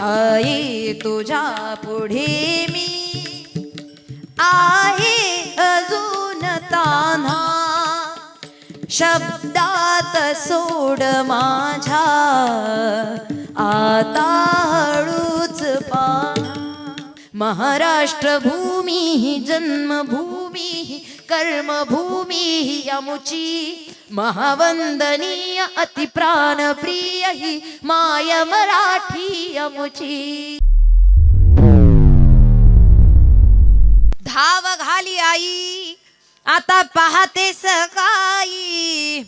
आई तुझ्या पुढे मी. आहे अजून तान्हा. शब्दात सोड माझ्या. आता हळूच पा महाराष्ट्र भूमी जन्मभूमी कर्मभूमी अमुची. महावंदनीय अतिप्राण प्रिय ही माय मराठी अमुची। धाव घाली आई आता पाहते सकाळी।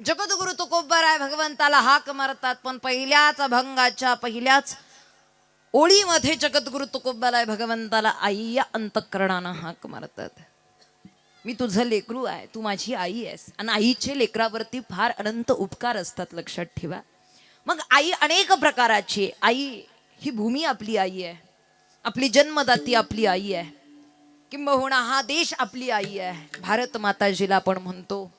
जगद्गुरु आहे भगवंताला हाक मारतात पण पहिल्याच अभंगाच्या पहिल्याच ओळीमध्ये जगद्गुरु तुकोबराय भगवंताला आई या अंतकरणानं हाक मारतात. मी तुझं लेकरू आहे तू माझी आई आहेस. आणि आईचे लेकरावरती फार अनंत उपकार असतात लक्षात ठेवा. मग आई अनेक प्रकाराची आई ही भूमी आपली आई आहे. आपली जन्मदाती आपली आई आहे. किंबहुना हा देश आपली आई आहे. भारत माताजीला आपण म्हणतो.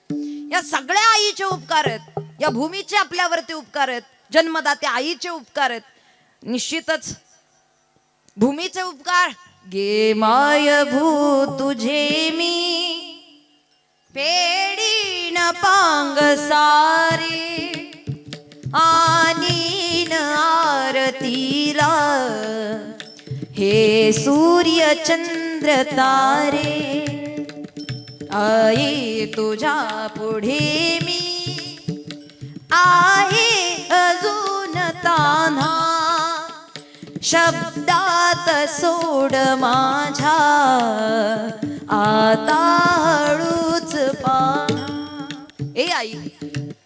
या सगळ्या आईचे उपकार आहेत. या भूमीचे आपल्यावरती उपकार आहेत. जन्मदाते आईचे उपकार आहेत. निश्चितच भूमीचे उपकार गे माय भू तुझे मी पेडीन पांग सारे. आनीन आरतीला हे सूर्य चंद्र तारे. आई तुझ्या पुढे मी. आहे अजून तान्हा. शब्दात सोड माझ्या. आता हळूच पा ए आई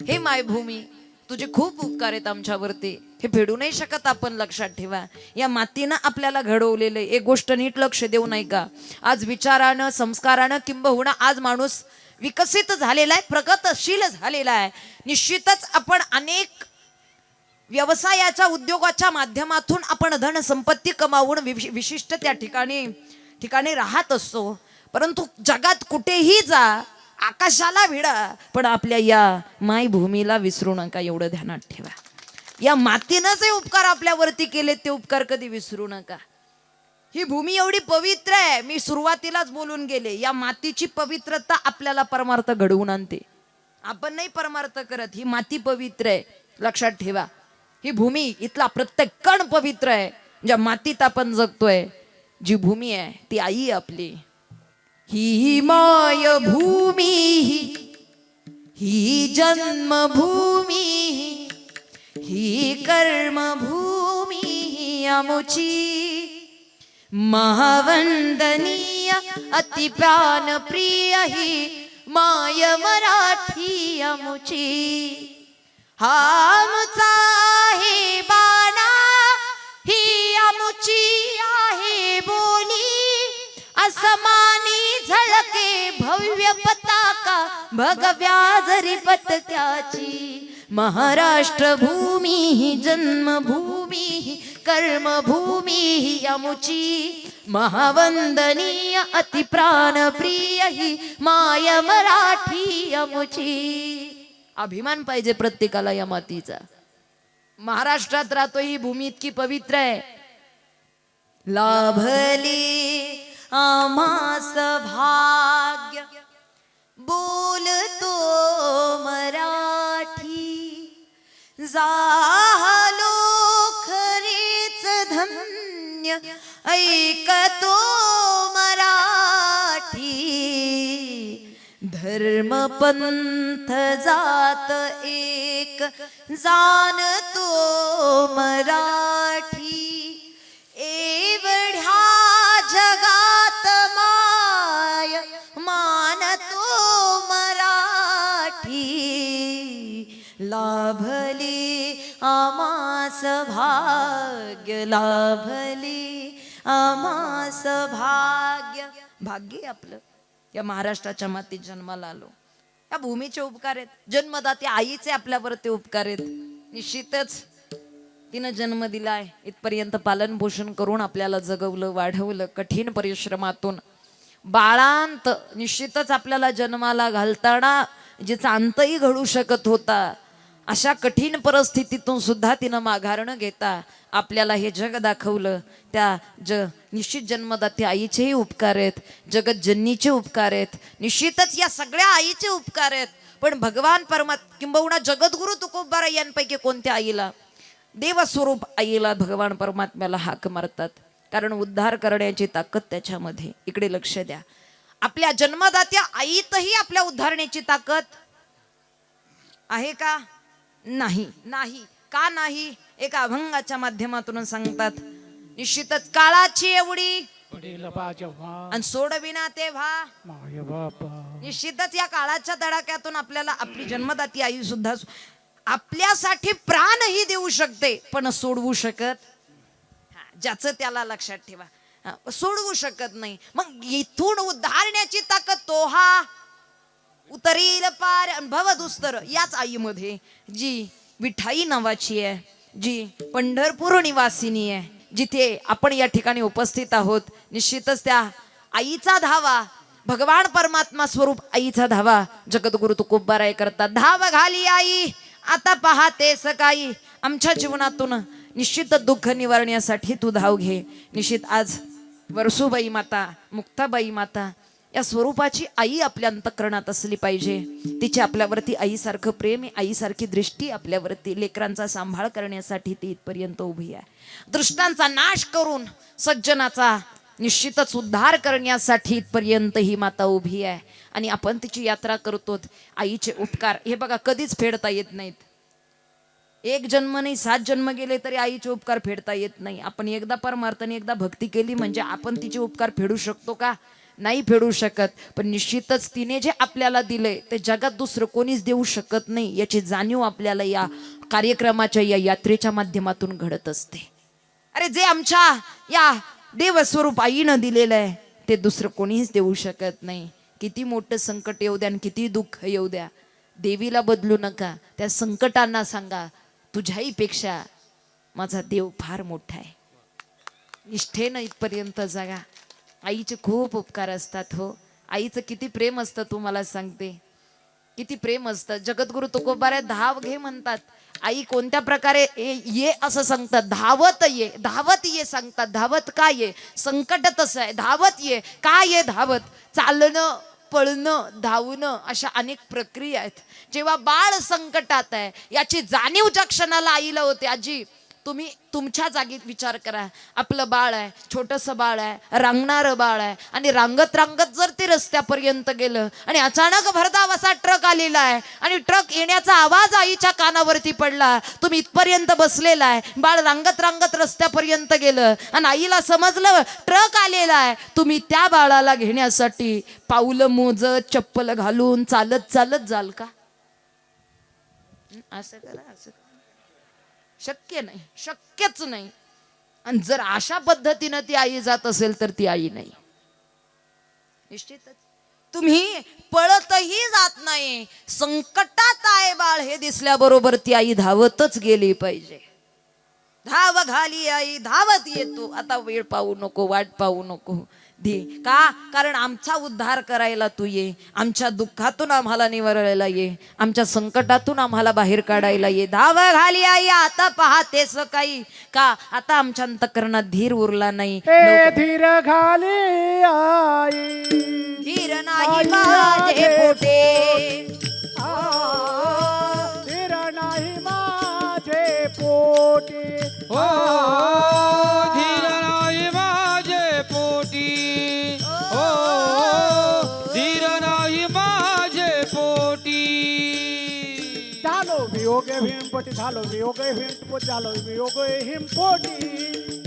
हे मायभूमी तुझे खूप उपकार आहेत आमच्यावरती. हे फेडू नाही शकत आपण लक्षात ठेवा. या मातीनं आपल्याला घडवलेलं आहे. एक गोष्ट नीट लक्ष देऊ नाही का? आज विचारानं संस्कारानं किंबहुना आज माणूस विकसित झालेला आहे प्रगतशील झालेला आहे. निश्चितच आपण अनेक व्यवसायाच्या उद्योगाच्या माध्यमातून आपण धन संपत्ती कमावून विशि विशिष्ट त्या ठिकाणी ठिकाणी राहत असतो. परंतु जगात कुठेही जा आकाशाला भिडा पण आपल्या या मायभूमीला विसरू नका एवढं ध्यानात ठेवा. या मातीनं जे उपकार आपल्यावरती केले ते उपकार कधी विसरू नका. ही भूमी एवढी पवित्र आहे मी सुरुवातीलाच बोलून गेले या मातीची पवित्रता आपल्याला परमार्थ घडवून आणते. आपण नाही परमार्थ करत ही माती पवित्र आहे. लक्षात ठेवा. ही भूमी इथला प्रत्येक कण पवित्र आहे. ज्या मातीत आपण जगतोय जी भूमी आहे ती आई आपली. ही माय भूमी ही जन्मभूमी ही कर्मभूमी अमुची महावंदनीय अतिप्राण प्रिय ही माय मराठी अमुची हा आमचा भगव्या जरी पतक्याची महाराष्ट्र भूमी ही जन्मभूमी ही कर्मभूमी ही अमुची महावंदनीय अतिप्राण प्रिय ही माय मराठी अमुची अभिमान पाहिजे प्रत्येकाला या मातीचा. महाराष्ट्रात राहतो ही भूमी इतकी पवित्र आहे. लाभली ऐकतो मराठी. धर्मपंथ जात एक जाणतो मराठी. एवढ्या जगात माय तो मराठी. लाभली आमास भाग्य लाभली आमास भाग्य. भाग्य आपलं. या महाराष्ट्राच्या मातीत जन्माला आलो. या भूमीचे उपकार आहेत. जन्मदाते आईचे आपल्यावर ते उपकार आहेत. निश्चितच तिनं जन्म दिलाय. इथपर्यंत पालन पोषण करून आपल्याला जगवलं वाढवलं कठीण परिश्रमातून. बाळांत निश्चितच आपल्याला जन्माला घालताना जिचा अंतही घडू शकत होता. अशा कठीण परिस्थितीतून सुद्धा तिनं माघारणं घेता आपल्याला हे जग दाखवलं. त्या ज निश्चित जन्मदाते आईचेही उपकार आहेत जगतजननीचे उपकार आहेत. निश्चितच या सगळ्या आईचे उपकार आहेत. पण भगवान परमात किंबहुना जगद्गुरु तुकोबारा यांपैकी कोणत्या आईला? देवस्वरूप आईला भगवान परमात्म्याला हाक मारतात. कारण उद्धार करण्याची ताकद त्याच्यामध्ये. इकडे लक्ष द्या. आपल्या जन्मदात्या आईतही आपल्या उद्धारण्याची ताकद आहे का? नाही. नाही. का नाही? एका अभंगाच्या माध्यमातून सांगतात. निश्चितच काळाची एवढी. आणि सोडविना तेव्हा. निश्चितच या काळाच्या तडाख्यातून आपल्याला आपली जन्मदाती आई सुद्धा आपल्यासाठी प्राणही देऊ शकते पण सोडवू शकत हा, ज्याचं त्याला लक्षात ठेवा. सोडवू शकत नाही. मग इथून उद्धारण्याची ताकद तो हा. उतरील पार अनुभव दुस्तर याच आईमध्ये. जी विठाई नावाची आहे जी पंढरपूर निवासिनी आहे जिथे आपण या ठिकाणी उपस्थित आहोत निश्चितच त्या आईचा धावा भगवान परमात्मा स्वरूप आईचा धावा जगद्गुरु तुकोबाराय करतात. धाव घाली आई आता पाहते सकाळी आमच्या जीवनातून निश्चित दुःख निवारण्यासाठी तू धाव घे. निश्चित आज वरसूबाई माता मुक्ताबाई माता या स्वरूपाची आई आपल्या अंतकरणात असली पाहिजे. तिचे आपल्यावरती आईसारखं प्रेम आईसारखी दृष्टी आपल्यावरती. लेकरांचा सांभाळ करण्यासाठी ती इथपर्यंत उभी आहे. दृष्टांचा नाश करून सज्जनाचा निश्चितच उद्धार करण्यासाठी इथपर्यंत ही माता उभी आहे. आणि आपण तिची यात्रा करतो आईचे उपकार. हे बघा कधीच फेडता येत नाहीत. एक जन्म नाही सात जन्म गेले तरी आईचे उपकार फेडता येत नाही. आपण एकदा परमार्थाने एकदा भक्ती केली म्हणजे आपण तिचे उपकार फेडू शकतो का? नाही फेडू शकत पण निश्चितच तिने जे आपल्याला दिले ते जगात दुसरं कोणीच देऊ शकत नाही याची जाणीव आपल्याला या कार्यक्रमाच्या या यात्रेच्या माध्यमातून घडत असते. अरे जे आमच्या या देवस्वरूप आईनं दिलेलं आहे ते दुसरं कोणीच देऊ शकत नाही. किती मोठं संकट येऊ द्या आणि किती दुःख येऊ द्या. देवीला बदलू नका त्या संकटांना सांगा तुझ्याहीपेक्षा माझा देव फार मोठा आहे. निष्ठेनं इथपर्यंत जगा. आईचे खूप उपकार असतात हो. आईचं किती प्रेम असतं तू मला सांगते. किती प्रेम असतं. जगद्गुरु तुकोबारे धाव घे म्हणतात. आई कोणत्या प्रकारे ये ये असं सांगतात. धावत ये धावत ये सांगतात. धावत का ये? संकट तसं आहे. धावत ये. का ये धावत? चालणं पळणं धावणं अशा अनेक प्रक्रिया आहेत. जेव्हा बाळ संकटात आहे याची जाणीव ज्या क्षणाला आईला होते आजी तुम्ही तुमच्या जागीत विचार करा. आपलं बाळ आहे छोटंसं बाळ आहे रांगणारं बाळ आहे आणि रांगत रांगत जर ते रस्त्यापर्यंत गेलं आणि अचानक भरधाव असा ट्रक आलेला आहे आणि ट्रक येण्याचा आवाज आईच्या कानावरती पडला तुम्ही इथपर्यंत बसलेला आहे बाळ रांगत रांगत रस्त्यापर्यंत गेलं आणि आईला समजलं ट्रक आलेला आहे. तुम्ही त्या बाळाला घेण्यासाठी पाऊलं मोजत चप्पल घालून चालत चालत जाल का? असं करा असं शक्य नाही शक्यच नाही. आणि जर अशा पद्धतीनं ती आई जात असेल तर ती आई नाही. निश्चितच. तुम्ही पळतही जात नाही. संकटात आहे बाळ हे दिसल्याबरोबर ती आई धावतच गेली पाहिजे. धाव घाली आई धावत येतो. आता वेळ पाहू नको वाट पाहू नको. दे. का? कारण आमचा उद्धार करायला तू ये. आमच्या दुःखातून आम्हाला निवारायला ये. आमच्या संकटातून आम्हाला बाहेर काढायला ये. धाव घाली आई आता पाहते सकाळी का? आता आमच्या अंतकरणात धीर उरला नाही. धीर घाली आई. धीर नाही माझे पोटे. हिमपोटी झालो वियोग हिमपोटी झालो वियोग हिमपोटी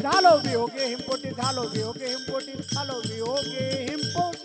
झालो वियोग हिमपोटी झालो वियोग हिमपोटी झालो वियोग हिमपोटी